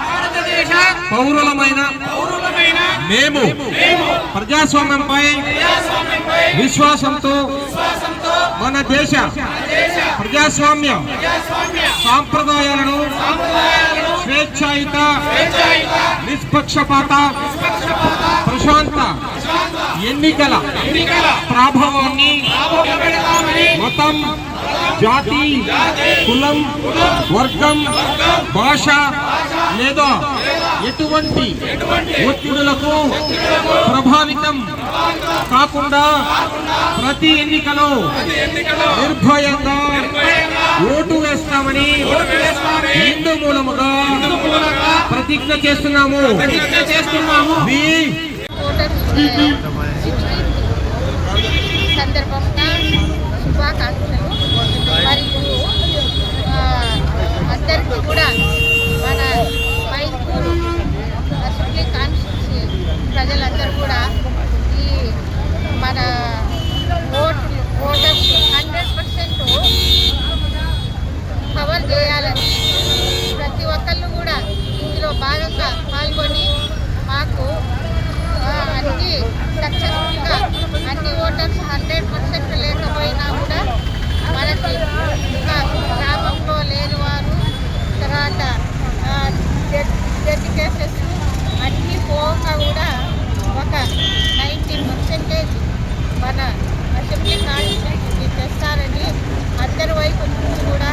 భారతదేశ పౌరులమైన మేము ప్రజాస్వామ్యంపై విశ్వాసంతో మన దేశ ప్రజాస్వామ్య సాంప్రదాయాలను స్వేచ్ఛాయుత నిష్పక్షపాత ప్రశాంత ఎన్నికల ప్రాభవాన్ని మతం జాతి కులం వర్గం భాష లేదా ఎటువంటి ఒత్తిడులకు ప్రభావితం కాకుండా ప్రతి ఎన్నికలో నిర్భయంగా ఓటు వేస్తామని హిందూ మూలముగా ప్రతిజ్ఞ చేస్తున్నాము. చేస్తున్నాము. మన ఓట్లు ఓటర్స్ హండ్రెడ్ పర్సెంట్ కవర్ చేయాలని ప్రతి ఒక్కళ్ళు కూడా ఇందులో భాగంగా పాల్గొని మాకు అన్ని సక్సెస్ఫుల్గా అన్ని ఓటర్స్ హండ్రెడ్ పర్సెంట్ మన అసెంబ్లీ కాడ నుంచి తెస్తారని అందరి వైపు నుంచి కూడా